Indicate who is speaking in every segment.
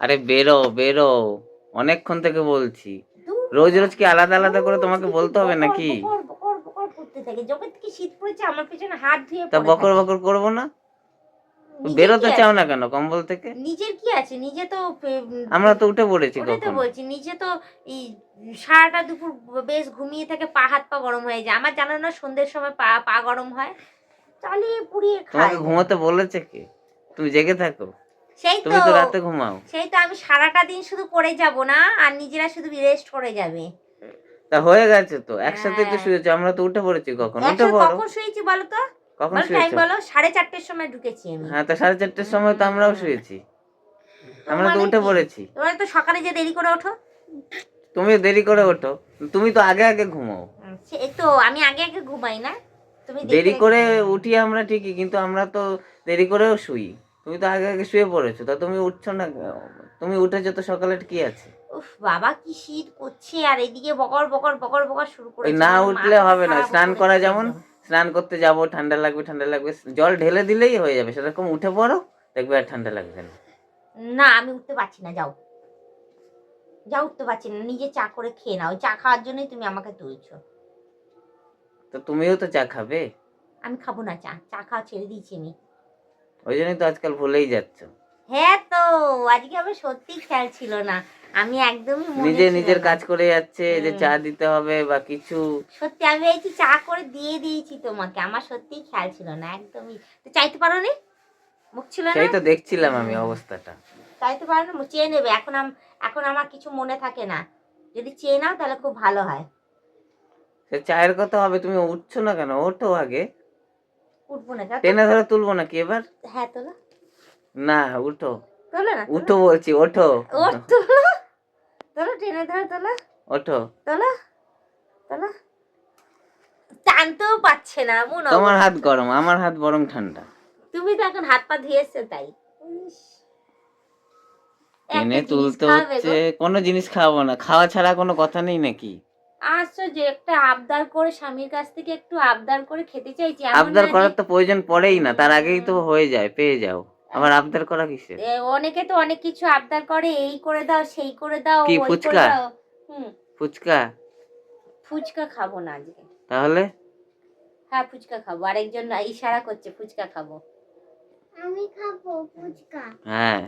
Speaker 1: আরে বেরো বেরো। অনেকক্ষণ থেকে বলছি। রোজ রোজ কি আলাদা আলাদা করে তোমাকে বলতে হবে নাকি?
Speaker 2: বকর, বকর,
Speaker 1: তা করব না? বেরোতে চাও না কেন কম্বল থেকে?
Speaker 2: নিজের কি আছে? নিজে তো
Speaker 1: আমরা তো উঠে পড়েছি
Speaker 2: তো বলছি নিজে তো এই সারাটা দুপুর বেশ ঘুমিয়ে থাকে পা হাত পা গরম হয়ে যায়। আমার জানো না সন্ধ্যের সময় পা পা গরম হয়। চালিয়ে পুড়িয়ে খাই।
Speaker 1: তোমাকে ঘুমোতে বলেছে কে? তুমি জেগে থাকো।
Speaker 2: সেই
Speaker 1: তুমি
Speaker 2: তো
Speaker 1: তো। রাতে ঘুমাও।
Speaker 2: সেই তো আমি সারাটা দিন শুধু পড়ে যাব না আর নিজেরা শুধু রেস্ট করে যাবে।
Speaker 1: তা হয়ে গেছে তো একসাথে তো
Speaker 2: হ্যাঁ।
Speaker 1: শুয়েছো আমরা তো উঠে পড়েছি কখন? উঠে পড়ো।
Speaker 2: কখন শুয়েছি বলো তো?
Speaker 1: কখন শুয়েছো?
Speaker 2: বলো সাড়ে চারটের সময় ঢুকেছি আমি।
Speaker 1: হ্যাঁ তা সাড়ে চারটের সময় তো আমরাও শুয়েছি। আমরা তো
Speaker 2: মানে
Speaker 1: উঠে পড়েছি।
Speaker 2: তোমরা তো সকালে যে দেরি করে ওঠো।
Speaker 1: তুমি দেরি করে ওঠো তুমি তো আগে আগে ঘুমাও।
Speaker 2: সে তো আমি আগে আগে ঘুমাই না। তুমি
Speaker 1: দেরি করে উঠি আমরা ঠিকই কিন্তু আমরা তো দেরি করেও শুই। তুমি তো আগে আগে শুয়ে পড়েছো তা তুমি উঠছো না তুমি উঠেছো তো সকালে কি আছে?
Speaker 2: উফ বাবা কি শীত করছে আর এদিকে বকর বকর বকর বকর শুরু করেছে।
Speaker 1: না উঠলে হবে না স্নান করা যেমন স্নান করতে যাব ঠান্ডা লাগবে ঠান্ডা লাগবে জল ঢেলে দিলেই হয়ে যাবে সেরকম উঠে পড়ো দেখবে আর ঠান্ডা লাগবে না।
Speaker 2: না আমি উঠতে পারছি না যাও। যাও উঠতে পারছি না নিজে চা করে খেয়ে নাও ওই চা খাওয়ার জন্যই তুমি আমাকে তুলছো।
Speaker 1: তো তুমিও তো চা খাবে?
Speaker 2: আমি খাব না চা চা খাওয়া ছেড়ে দিয়েছি আমি।
Speaker 1: ওই জন্যই তো আজকাল ভুলেই যাচ্ছ।
Speaker 2: হ্যাঁ তো আজকে আমার সত্যি খেয়াল ছিল না। আমি একদমই
Speaker 1: নিজে নিজের কাজ করে যাচ্ছে যে চা দিতে হবে বা কিছু।
Speaker 2: সত্যি আমি এই চা করে দিয়ে দিয়েছি তোমাকে আমার সত্যিই খেয়াল ছিল না একদমই। তো চাইতে পারো নি মুখ ছিল না?
Speaker 1: সেই তো দেখছিলাম আমি অবস্থাটা।
Speaker 2: চাইতে পারো না চেয়ে নেবে এখন এখন আমার কিছু মনে থাকে না। যদি চেয়ে নাও তাহলে খুব ভালো হয়।
Speaker 1: সে চায়ের কথা হবে তুমি উঠছো না কেন? ওঠো আগে।
Speaker 2: উঠবো না
Speaker 1: টেনে ধরে তুলবো নাকি এবার?
Speaker 2: হ্যাঁ তোলো।
Speaker 1: না উঠো।
Speaker 2: তোলো না
Speaker 1: উঠো বলছি ওঠো।
Speaker 2: তোলো তোলো টেনে ধরে তোলো।
Speaker 1: ওঠো।
Speaker 2: তোলো তোলো। টানতেও পাচ্ছে না মন
Speaker 1: তোমার হাত গরম আমার হাত বরং ঠান্ডা।
Speaker 2: তুমি তো এখন হাত পা ধুয়েছো তাই।
Speaker 1: টেনে তুলতে হচ্ছে কোনো জিনিস খাওয়াবো না। খাওয়া ছাড়া কোনো কথা নেই নাকি?
Speaker 2: আশ্চর্য একটা আবদার করে স্বামীর কাছ থেকে একটু আবদার করে খেতে চাইছি
Speaker 1: আবদার করার তো প্রয়োজন পড়েই না তার আগেই তো হয়ে যায় পেয়ে যাও। আবার আবদার করা কিসের?
Speaker 2: এ, অনেকে তো অনেক কিছু আবদার করে এই করে দাও সেই করে দাও
Speaker 1: কি, ফুচকা?
Speaker 2: হুম।
Speaker 1: ফুচকা?
Speaker 2: ফুচকা খাব না আজকে।
Speaker 1: তাহলে?
Speaker 2: হ্যাঁ ফুচকা খাব আরেকজন ইশারা করছে ফুচকা খাব।
Speaker 3: আমি খাব ফুচকা।
Speaker 1: হ্যাঁ।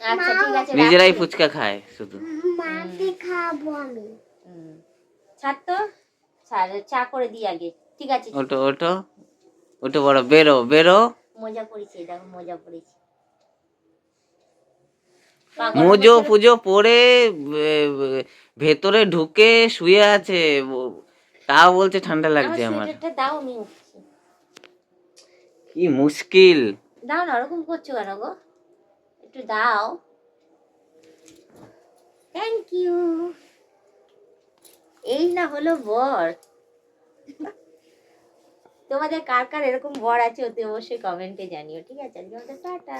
Speaker 2: আচ্ছা ঠিক আছে
Speaker 1: নিজেরাই ফুচকা খায় শুধু।
Speaker 3: মাকে খাব আমি।
Speaker 2: ছাড় তো। চা করে দিই আগে। ঠিক আছে।
Speaker 1: ওটো ওটো ওটো বড় বেরো বেরো।
Speaker 2: মজা করেছি দেখো মজা করেছি।
Speaker 1: মুজো পুজো পরে ভেতরে ঢুকে শুয়ে আছে। তাও বলছে ঠান্ডা লাগছে
Speaker 2: আমার। দাও
Speaker 1: কি মুশকিল।
Speaker 2: দাও না ওরকম করছ কেন গো? একটু দাও। থ্যাংক ইউ এই না হলো বর। তোমাদের কার কার এরকম বর আছে অতি অবশ্যই কমেন্টে জানিও, ঠিক আছে? আজকে আমাদের টাটা।